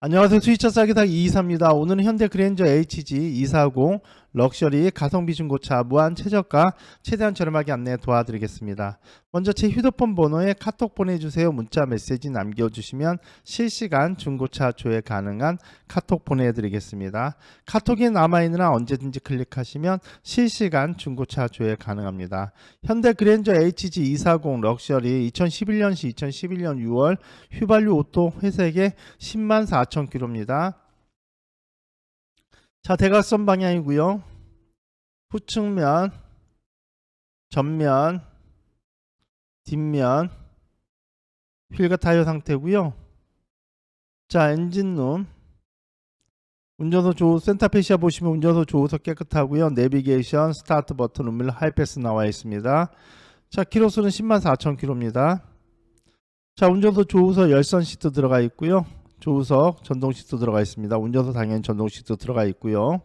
안녕하세요. 수위차 싸기사 이이사입니다. 오늘은 현대 그랜저 HG 240 럭셔리 가성비 중고차 무한 최저가 최대한 저렴하게 안내 도와드리겠습니다. 먼저 제 휴대폰 번호에 카톡 보내주세요. 문자 메시지 남겨주시면 실시간 중고차 조회 가능한 카톡 보내드리겠습니다. 카톡에 남아있느라 언제든지 클릭하시면 실시간 중고차 조회 가능합니다. 현대 그랜저 HG 240 럭셔리 2011년시 2011년 6월 휘발유 오토 회색에 10만 4천 킬로입니다. 자, 대각선 방향이고요. 후측면, 전면, 뒷면, 휠과 타이어 상태고요. 자, 엔진룸. 운전석 조우 센터페시아 보시면 운전석 조우석 깨끗하고요. 내비게이션, 스타트 버튼, 음밀 하이패스 나와 있습니다. 자, 키로수는 10만 4천 킬로입니다. 자, 운전석 조우석 열선 시트 들어가 있고요. 조우석 전동 시트 들어가 있습니다. 운전석 당연히 전동 시트 들어가 있고요.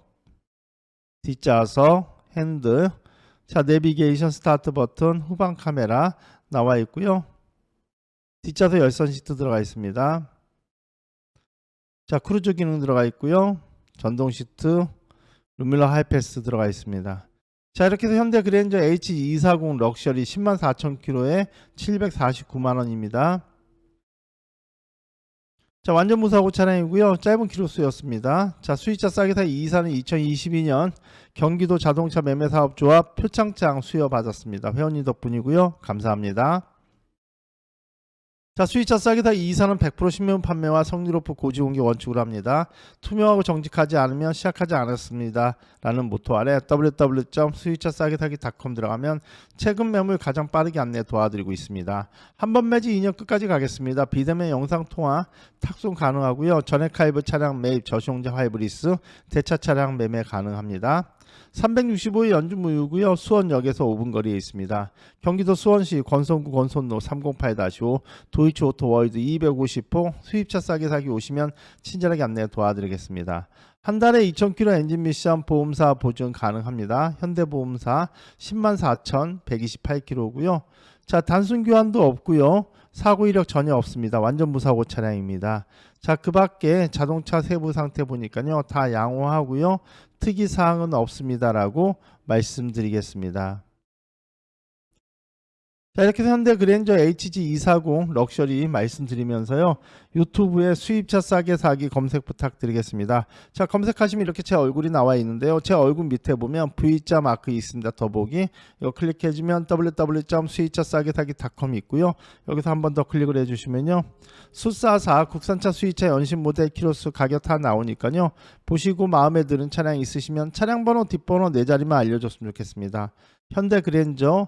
뒷좌석, 핸드, 자 내비게이션 스타트 버튼, 후방 카메라 나와 있고요. 뒷좌석 열선 시트 들어가 있습니다. 자 크루즈 기능 들어가 있고요. 전동 시트, 루밀러 하이패스 들어가 있습니다. 자 이렇게 해서 현대 그랜저 H240 럭셔리 10만 4천 킬로에 749만 원입니다. 자 완전 무사고 차량이고요. 짧은 키로수였습니다. 자 수입차 싸게 사 이사는 2022년 경기도 자동차 매매사업조합 표창장 수여 받았습니다. 회원님 덕분이고요. 감사합니다. 자 수입차 싸게 사 이사는 100% 신면 판매와 성질 오프 고지 공개 원칙으로 합니다. 투명하고 정직하지 않으면 시작하지 않았습니다. 라는 모토 아래 www.수입차싸게사기.com 들어가면 최근 매물 가장 빠르게 안내 도와드리고 있습니다. 한 번 매지 2년 끝까지 가겠습니다. 비대면 영상 통화 탁송 가능하고요. 전액 하이브 차량 매입 저시용자 하이브리스 대차 차량 매매 가능합니다. 365일 연중 무휴고요. 수원역에서 5분 거리에 있습니다. 경기도 수원시 권선구 권선로 308-5 도 이치 오토 월드 250호 수입차 싸게 사기 오시면 친절하게 안내 도와드리겠습니다. 한 달에 2,000km 엔진 미션 보험사 보증 가능합니다. 현대보험사 10만 4,128km고요. 자 단순 교환도 없고요. 사고 이력 전혀 없습니다. 완전 무사고 차량입니다. 자, 그 밖에 자동차 세부 상태 보니까요. 다 양호하고요. 특이 사항은 없습니다라고 말씀드리겠습니다. 자, 이렇게 해서 현대 그랜저 HG240 럭셔리 말씀드리면서요. 유튜브에 수입차 싸게 사기 검색 부탁드리겠습니다. 자, 검색하시면 이렇게 제 얼굴이 나와 있는데요. 제 얼굴 밑에 보면 V자 마크 있습니다. 더보기. 이거 클릭해주면 www.수입차 싸게 사기.com 있고요. 여기서 한 번 더 클릭을 해주시면요. 수사사 국산차 수입차 연신 모델 키로수 가격 다 나오니까요. 보시고 마음에 드는 차량 있으시면 차량 번호 뒷번호 네 자리만 알려줬으면 좋겠습니다. 현대 그랜저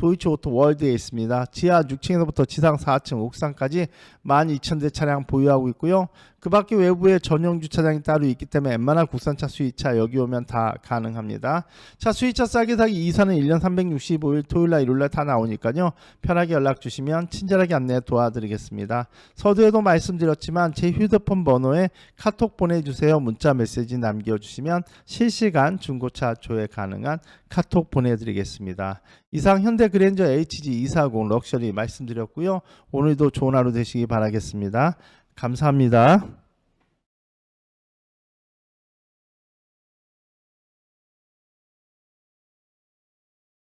도이치 오토 월드에 있습니다. 지하 6층에서부터 지상 4층, 옥상까지 12,000대 차량 보유하고 있고요. 그 밖에 외부에 전용 주차장이 따로 있기 때문에 웬만한 국산차 수입차 여기 오면 다 가능합니다. 차 수입차 싸게 사기 이사는 1년 365일 토요일날 일요일날 다 나오니까요. 편하게 연락 주시면 친절하게 안내 도와드리겠습니다. 서두에도 말씀드렸지만 제 휴대폰 번호에 카톡 보내주세요. 문자 메시지 남겨주시면 실시간 중고차 조회 가능한 카톡 보내드리겠습니다. 이상 현대 그랜저 HG240 럭셔리 말씀드렸고요. 오늘도 좋은 하루 되시기 바라겠습니다. 감사합니다.